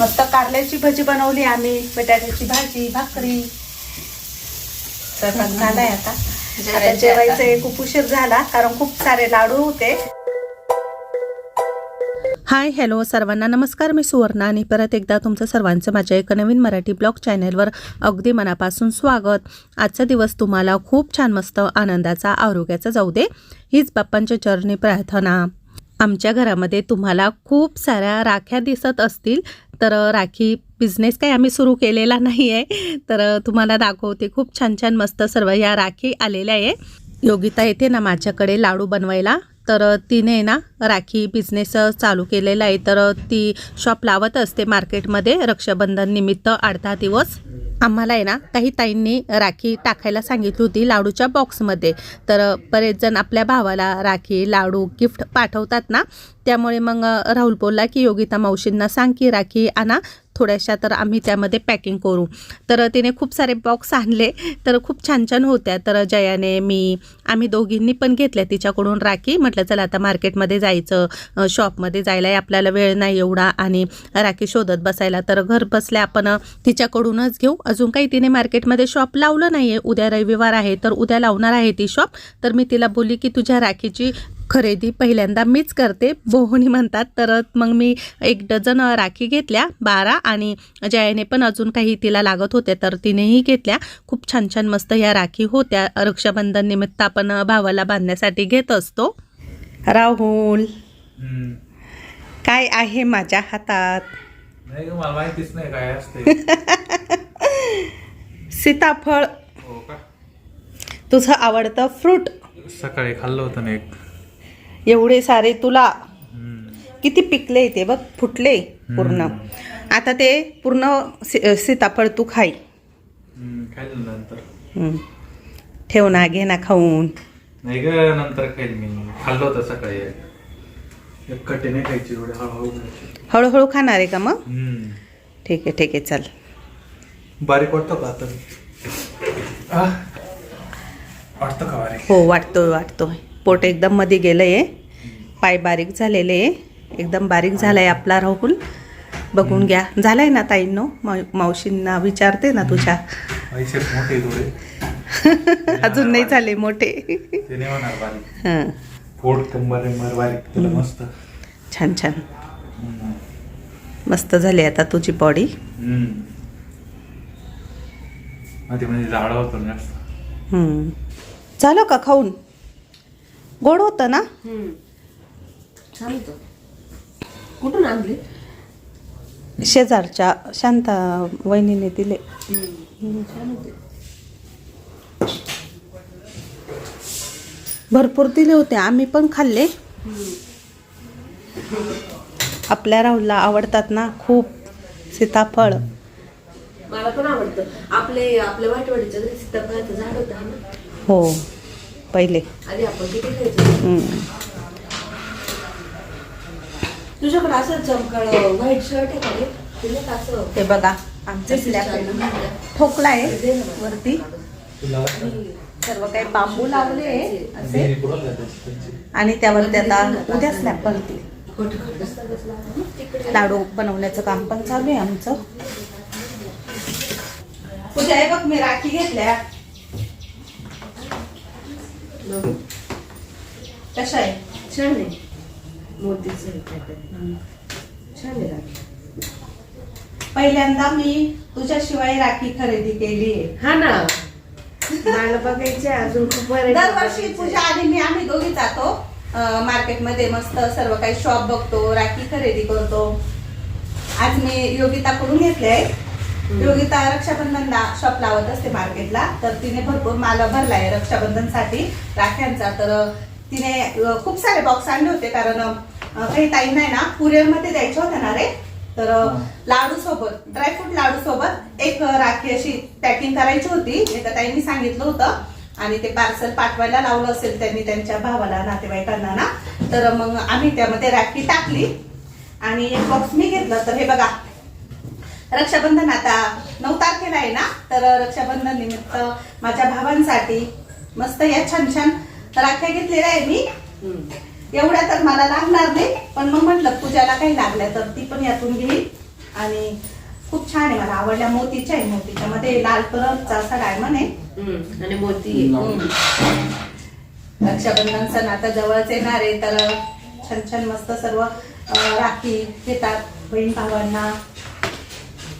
मस्त कारल्याची भजी बनवली आम्ही बटाट्याची भाजी भाकरी. स्वयंपाक झालाय आता. आता जेवायचं खूप उशीर झाला कारण खूप सारे लाडू होते. हाय हॅलो सर्वांना नमस्कार मी सुवर्णा आणि परत एकदा तुमचं सर्वांचं माझ्या एका नवीन मराठी ब्लॉग चॅनलवर अगदी मनापासून स्वागत. आजचा दिवस तुम्हाला खूप छान मस्त आनंदाचा आरोग्याचा जाऊ दे. हीच बाप्पांच्या चरणी प्रार्थना. आमच्या घरामध्ये तुम्हाला खूप साऱ्या राख्या दिसत असतील. तर राखी बिझनेस काही आम्ही सुरू केलेला नाही आहे तर तुम्हाला दाखवते खूप छान छान मस्त सर्व या राखी आलेल्या आहे. योगिता येते ना माझ्याकडे लाडू बनवायला. तर तिने ना राखी बिझनेस चालू केलेला आहे. तर ती शॉप लावत असते मार्केटमध्ये रक्षाबंधन निमित्त अर्धा दिवस. आम्हाला आहे ना काही ताईंनी राखी टाकायला सांगितली होती लाडूच्या बॉक्समध्ये तर बरेच जण आपल्या भावाला राखी लाडू गिफ्ट पाठवतात ना. त्यामुळे मग राहुल बोलला की योगिता मावशींना सांग की राखी आणा थोड्याशा तर आम्ही त्यामध्ये पॅकिंग करू. तर तिने खूप सारे बॉक्स आणले तर खूप छान छान होत्या. तर जयाने मी आम्ही दोघींनी पण घेतल्या तिच्याकडून राखी. म्हटलं चला आता मार्केटमध्ये जायचं. शॉपमध्ये जायला आपल्याला वेळ नाही एवढा आणि राखी शोधत बसायला. तर घर बसल्या आपण तिच्याकडूनच घेऊ. अजून काही तिने मार्केटमध्ये शॉप लावलं नाही आहे उद्या रविवार आहे तर उद्या लावणार आहे ती शॉप. तर मी तिला बोलली की तुझ्या राखीची खरेदी पहिल्यांदा मीच करते. बोहणी म्हणतात तर मग मी एक डझन राखी घेतल्या बारा आणि जयाने पण अजून काही तिला लागत होत्या तर तिनेही घेतल्या. खूप छान छान मस्त ह्या राखी होत्या. रक्षाबंधन निमित्त आपण भावाला बांधण्यासाठी घेत असतो. राहुल. काय आहे माझ्या हातात? सीताफळ. हो तुझं आवडतं फ्रूट? सकाळी खाल्लं होतं ना एक. एवढे सारे तुला. किती पिकले ते बघ फुटले पूर्ण. आता ते पूर्ण सी- सीताफळ तू खाई. ठेव ना घे ना खाऊन. नाही ग नंतर खाईल मी. खाल्लं होतं सकाळी एक. एक कट्टे नाही खायची एवढे हळूहळू खाणार आहे का मग? हम्म. ठीक आहे ठीक आहे चल. बारीक वाटतं का आता? आह. वाटतं का बारीक? हो वाटतोय वाटतोय. पोट एकदम मध्ये गेलंय पाय बारीक झालेले एकदम बारीक झालाय आपला राहुल. बघून घ्या. झालाय ना ताईंनो? मा- मावशींना विचारते ना तुझ्या. अजून नाही झाले मोठे. हं. छान छान. हम्म. मस्त झाली आता तुझी बॉडी. म्हणजे. झालं का खाऊन? गोड होतं ना? छान होतं कुठून आणली? शेजारच्या शांता वहिनीने दिले. छान होते. भरपूर दिले होते. आम्ही पण खाल्ले. आपल्या राहुलला आवडतात ना खूप सीताफळ. मला पण आवडतं. आपले आपल्या वाटवाडीच्या घरी सीताफळाचं झाड होतं ना? हो पहिले. आधी आपण किती खायचो. तुझ्याकडे असं चमकळ व्हाईट शर्ट आहे का रे? तुला का असं हे बघा आमच्या स्लॅब ठोकला आहे. वरती. सर्व काही बांबू लावले असे. आणि त्यावरती आता उद्या स्लॅब बनतील लाडू बनवण्याचं काम पण चालू आहे आमचं. पूजा हे बघ मी राखी घेतल्या. कशा आहे? छान आहे. मोतीचं आहे काहीतरी. छान आहे राखी पहिल्यांदा मी तुझ्याशिवाय राखी खरेदी केली आहे. हा ना. मला बघायचे अजून खूप दरवर्षी. पूजा आणि मी आम्ही दोघी जातो. अं, मार्केटमध्ये मस्त सर्व काही शॉप बघतो राखी खरेदी करतो. आज मी योगिताकडून घेतले योगिता रक्षाबंधनला शॉप लावत असते मार्केटला. तर तिने भरपूर माल भरलाय रक्षाबंधनसाठी राख्यांचा. तर तिने अं, खूप सारे बॉक्स आणले होते कारण अं, काही ताई नाही ना. कुरिअरमध्ये द्यायचे होते ना रे? तर लाडू सोबत ड्रायफ्रूट लाडू सोबत एक राखी अशी पॅकिंग करायची होती. एका ताईंनी सांगितलं होतं. आणि ते पार्सल पाठवायला लावलं असेल त्यांनी त्यांच्या भावाला नातेवाईकांना ना. तर मग आम्ही त्यामध्ये राखी टाकली. आणि एक बॉक्स मी घेतलं. तर हे बघा. रक्षाबंधन आता नऊ तारखेला आहे ना? तर रक्षाबंधन निमित्त माझ्या भावांसाठी मस्त या छान छान राख्या घेतलेल्या आहे मी. एवढ्या तर मला लागणार नाही पण मग म्हटलं पूजाला काही लागल्या तर ती पण यातून घेईल. आणि खूप छान आहे मला आवडल्या मोतीच्या आहे मोतीच्या मध्ये लाल कलरचा असा डायमंड आहे. हम्म, आणि मोती. रक्षाबंधन सण आता जवळच येणार आहे तर छान छान मस्त सर्व राखी घेतात बहीण भावांना.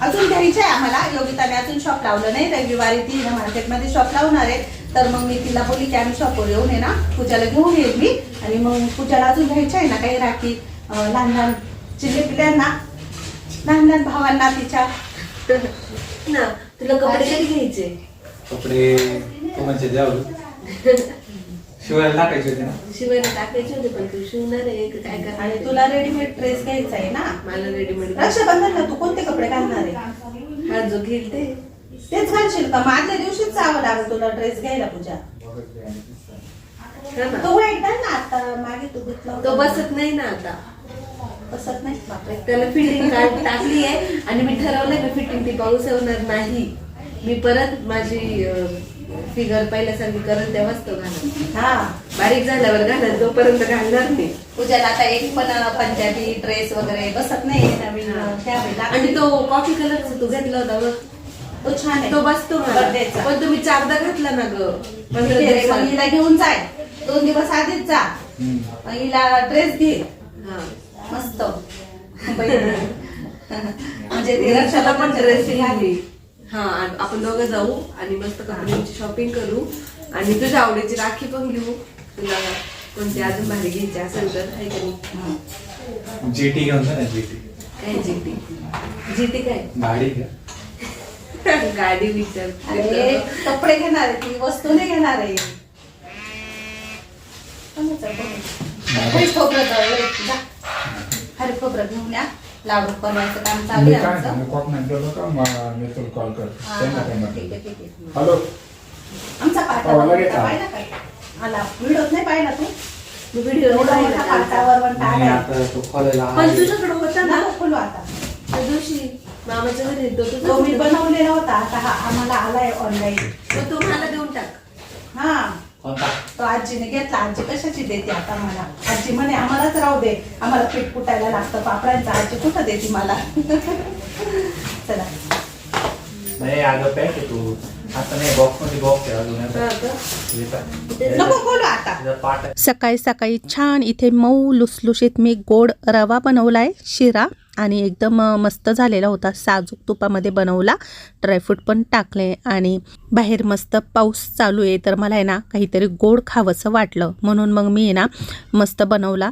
अजून घ्यायचे आहे आम्हाला योगिताने अजून शॉप लावलं नाही रविवारी ती मार्केटमध्ये शॉप लावणार आहे. तर मग मी तिला बोलली की आम्ही शॉपवर येऊन आहे ना पूजाला घेऊन येईल मी. आणि मग पूजाला अजून घ्यायचे आहे ना काही राखी लहान लहान चिल्ले लहान लहान भावांना तिच्या. ना तुला कपडे कधी घ्यायचे? कपडे तू म्हणजे द्यावं शिवायला टाकायचे होते ना. शिवायला टाकायचे होते पण तू शिवणार आहे का काय आणि तुला रेडीमेड ड्रेस घ्यायचा आहे ना. मला रेडीमेड रक्षाबंधनला तू कोणते कपडे घालणार आहे? हा जो घेईल ते. तेच घालशील का? मग आदल्या दिवशीच जावं लागेल तुला ड्रेस घ्यायला पूजा. हा ना. तो वाईट ना आता मागे तू घेतला होता. तो बसत नाही ना आता. बसत नाही बापरे त्याला फिटिंग टाकली आहे आणि मी ठरवलंय मी फिटिंग ती पाऊस होणार नाही. मी परत माझी फिगर पहिल्यासारखी करत तेव्हाच तो घालणार. हा. बारीक झाल्यावर घालणार तोपर्यंत घालणार नाही. पूजाला आता एक पण पंजाबी ड्रेस वगैरे बसत नाही नवीन. घ्यावे लागतील. आणि तो कॉफी कलरचा तू घेतला होता बघ. तो छान आहे. तो बसतो. बर्थडेचा. पण तुम्ही चारदा घातला ना ग. हिला घेऊन जाय. दोन दिवस आधीच जा. हिला ड्रेस घे. हा. मस्त. म्हणजे ती रक्षाला पण ड्रेस घाली हा आपण दोघं जाऊ आणि मस्त कपड्यांची शॉपिंग करू. आणि तुझ्या आवडीची राखी पण घेऊ. तुला कोणती अजून भारी घ्यायची असेल तर आहे का नाही? जीटी घेऊन जा ना जीटी काय जीटी जीटी काय? गाडी घ्या. गाडी विचार कपडे घेणार आहे ती वस्तू नाही घेणार आहे. हरी खोबरं घेऊन या. लाडू बनवायचं काम चालू मी आहे काय आमचं. कॉल करतो हा, हा, हॅलो. पाटा हो. पाहिला काय आला. नाही पाहिला तू? पण. तुझ्याकडे होता ना. खोलू आता. त्या दिवशी मामाच्या घरी तो तुझा तो मी बनवलेला होता. आता हा आम्हाला आलाय ऑनलाईन तो मला देऊन टाक. हा. कोणता? तो आजीने घेतला. आजी कशाची देते आता मला? आजी म्हणे आम्हालाच राहू दे. आम्हाला पीठ कुटायला लागतं. पापडांचं आजी कुठं देते मला? चला. नाही अगं पॅक आहे तू. आता नाही बॉक्समध्ये बॉक्स आहे अजून? नको आता. सकाळी सकाळी छान इथे मऊ लुसलुशीत मी गोड रवा बनवलाय शिरा. आणि एकदम मस्त झालेला होता. साजूक तुपामध्ये बनवला. ड्रायफ्रूट पण टाकले आणि बाहेर मस्त पाऊस चालू आहे. तर मला आहे ना काहीतरी गोड खावंसं वाटलं. म्हणून मग मी आहे ना मस्त बनवला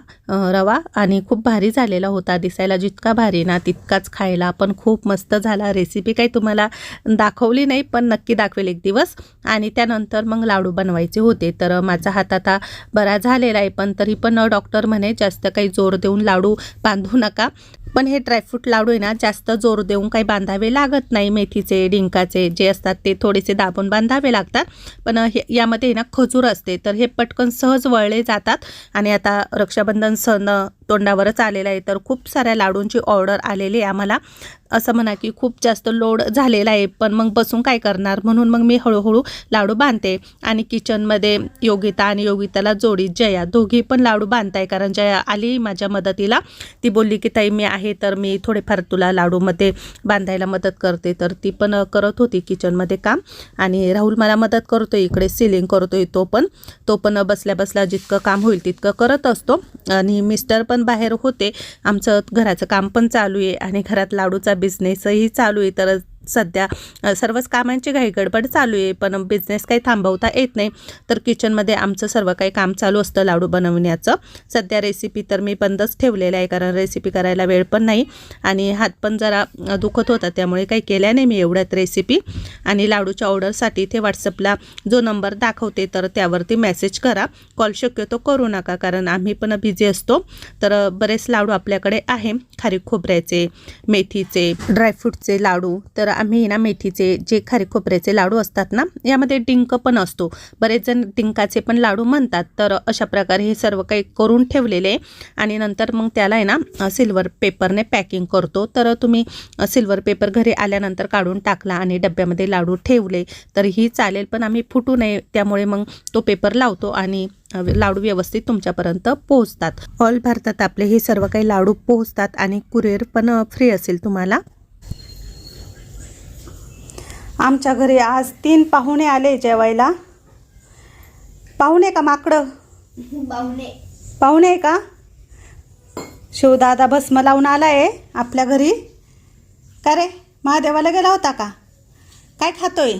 रवा. आणि खूप भारी झालेला होता. दिसायला जितका भारी ना तितकाच खायला पण खूप मस्त झाला. रेसिपी काही तुम्हाला दाखवली नाही पण नक्की दाखवेल एक दिवस. आणि त्यानंतर मग लाडू बनवायचे होते. तर माझा हात आता बरा झालेला आहे. पण तरी पण डॉक्टर म्हणे जास्त काही जोर देऊन लाडू बांधू नका. पण हे ड्रायफ्रूट लाडू आहे ना जास्त जोर देऊन काही बांधावे लागत नाही. मेथीचे डिंकाचे जे असतात ते थोडेसे दाबून बांधावे लागतात. पण हे यामध्ये आहे ना खजूर असते. तर हे पटकन सहज वळले जातात. आणि आता रक्षाबंधन सण तोंडावरच आलेला आहे. तर खूप साऱ्या लाडूंची ऑर्डर आलेली आहे आम्हाला. असं म्हणा की खूप जास्त लोड झालेला आहे. पण मग बसून काय करणार? म्हणून मग मी हळूहळू लाडू बांधते. आणि किचनमध्ये योगिता आणि योगिताला जोडी जया. दोघी पण लाडू बांधताय. कारण जया आली माझ्या मदतीला. ती बोलली की ताई मी आहे तर मी थोडेफार तुला लाडूमध्ये बांधायला मदत करते. तर ती पण करत होती किचनमध्ये काम. आणि राहुल मला मदत करतो इकडे सिलिंग करतोय तो पण. तो पण बसल्या बसल्या जितकं काम होईल तितकं करत असतो. आणि मिस्टर पण बाहेर होते. आमचं घराचं काम पण चालू आहे आणि घरात लाडूचा बिझनेसही चालू आहे. तर सध्या सर्वच कामांची घाई गडबड चालू आहे पण बिझनेस काही थांबवता येत नाही. तर किचनमध्ये आमचं सर्व काही काम चालू असतं लाडू बनवण्याचं. सध्या रेसिपी तर मी बंदच ठेवलेलं आहे कारण रेसिपी करायला वेळ पण नाही आणि हात पण जरा दुखत होता त्यामुळे काही केल्या नाही मी एवढ्यात रेसिपी आणि लाडूच्या ऑर्डरसाठी इथे व्हॉट्सअपला जो नंबर दाखवते तर त्यावरती मेसेज करा. कॉल शक्यतो करू नका कारण आम्ही पण बिझी असतो. तर बरेच लाडू आपल्याकडे आहे खारी खोबऱ्याचे मेथीचे ड्रायफ्रूटचे लाडू. तर आम्ही ना मेथीचे जे खारे खोबऱ्याचे लाडू असतात ना यामध्ये डिंक पण असतो. बरेच जण डिंकाचे पण लाडू म्हणतात. तर अशा प्रकारे हे सर्व काही करून ठेवलेले आहे. आणि नंतर मग त्याला आहे ना सिल्वर पेपरने पॅकिंग करतो. तर तुम्ही सिल्वर पेपर घरी आल्यानंतर काढून टाकला आणि डब्यामध्ये लाडू ठेवले तर ही चालेल. पण आम्ही फुटू नये त्यामुळे मग तो पेपर लावतो आणि लाडू व्यवस्थित तुमच्यापर्यंत पोहोचतात. ऑल भारतात आपले हे सर्व काही लाडू पोहोचतात आणि कुरिअर पण फ्री असेल तुम्हाला. आमच्या घरी आज तीन पाहुणे आले जेवायला. पाहुणे का माकडं? पाहुणे. आहे का? शिवदादा भस्म लावून आलाय आपल्या घरी. का रे? महादेवाला गेला होता का? काय खातोय?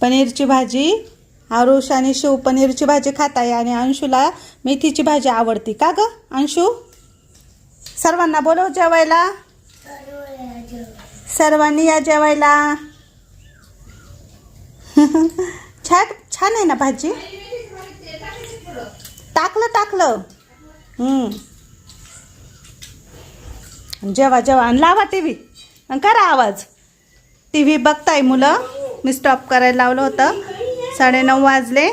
पनीरची भाजी. आरुष आणि शिव पनीरची भाजी खात आहे आणि अंशूला मेथीची भाजी आवडती. का ग अंशू? सर्वांना बोलव जेवायला. सर्वांनी या जेवायला. छान छान आहे ना भाजी? टाकलं टाकलं. हम्म. जेवा जेवा आणि लावा टी व्ही करा आवाज. टी व्ही बघताय मुलं. मी स्टॉप करायला लावलं होतं. साडेनऊ वाजले.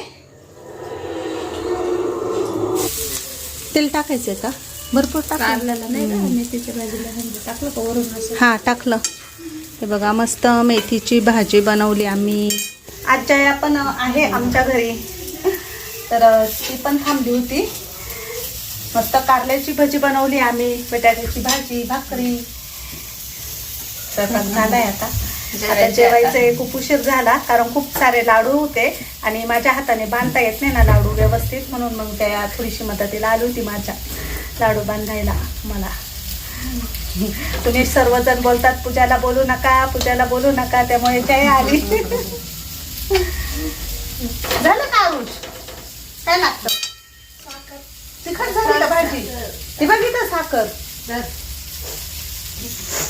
तेल टाकायचं का? भरपूर टाकलं. हां टाकलं. हे बघा मस्त मेथीची भाजी बनवली आम्ही. आज जया पण आहे आमच्या घरी. तर ती पण थांबली होती. मस्त कारल्याची भाजी बनवली आम्ही बटाट्याची भाजी भाकरी. स्वयंपाक झालाय आता. आता जेवायचं खूप उशीर झाला कारण खूप सारे लाडू होते आणि माझ्या हाताने बांधता येत नाही ना लाडू व्यवस्थित म्हणून मग त्या थोडीशी मदतीला आली होती माझ्या लाडू बांधायला मला. तुम्ही सर्वजण बोलतात पूजाला बोलू नका पूजाला बोलू नका त्यामुळे जय आली. झालं का आरुष काय लागतं? तिखट झाली का भाजी? ती बघितलं साखर?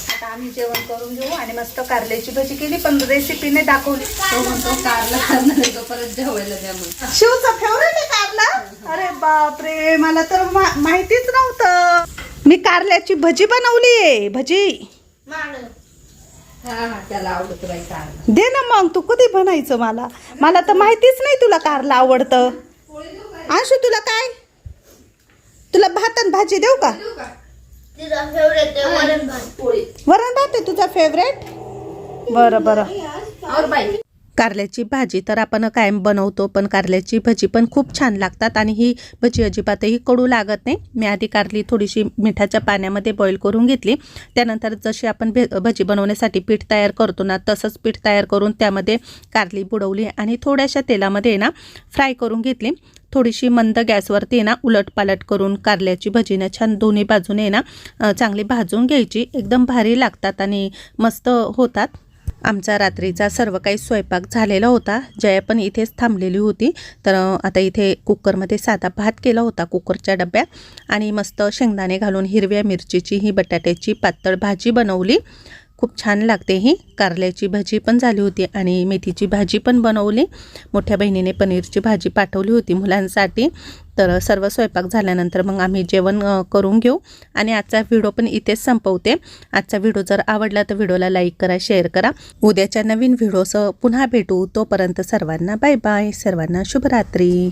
आता आम्ही जेवण करून घेऊ आणि मस्त कारल्याची भाजी केली पण रेसिपीने दाखवली. तो म्हणतो कारला खाणार तो परत जेवायला द्या मग शिवचा फेवरेट आहे कारला? अरे बापरे मला तर माहितीच नव्हतं. मी कारल्याची भजी बनवली आहे भजी. दे ना मग तू कधी बनायचं मला? मला तर माहितीच नाही तुला कारला आवडतं. अंशू तुला काय? तुला भात आणि भाजी देऊ का? वरण भात. आहे तुझा फेवरेट बरं बरं. कारल्याची भाजी तर आपण कायम बनवतो पण कारल्याची भजी पण खूप छान लागतात आणि ही भजी अजिबातही कडू लागत नाही. मी आधी कारली थोडीशी मिठाच्या पाण्यामध्ये बॉईल करून घेतली. त्यानंतर जशी आपण भे भजी बनवण्यासाठी पीठ तयार करतो ना तसंच पीठ तयार करून त्यामध्ये कारली बुडवली आणि थोड्याशा तेलामध्ये ना फ्राय करून घेतली. थोडीशी मंद गॅसवरती ना उलटपालट करून कारल्याची भजीनं छान दोन्ही बाजूने आहे ना चांगली भाजून घ्यायची. एकदम भारी लागतात आणि मस्त होतात. आमचा रात्रीचा सर्व काही स्वयंपाक झालेला होता. जया पण इथेच थांबलेली होती. तर आता इथे कुकरमध्ये साधा भात केला होता कुकरच्या डब्यात आणि मस्त शेंगदाणे घालून हिरव्या मिरचीची ही बटाट्याची पातळ भाजी बनवली. खूप छान लागते ही. कारल्याची भाजी पण झाली होती आणि मेथीची भाजी पण बनवली. मोठ्या बहिणीने पनीरची भाजी पाठवली होती मुलांसाठी. तर सर्व स्वयंपाक झाल्यानंतर मग आम्ही जेवण करून घेऊ. आणि आजचा व्हिडिओ पण इथेच संपवते. आजचा व्हिडिओ जर आवडला तर व्हिडिओला लाईक करा शेअर करा. उद्याच्या नवीन व्हिडिओसह पुन्हा भेटू. तोपर्यंत सर्वांना बाय बाय. सर्वांना शुभरात्री.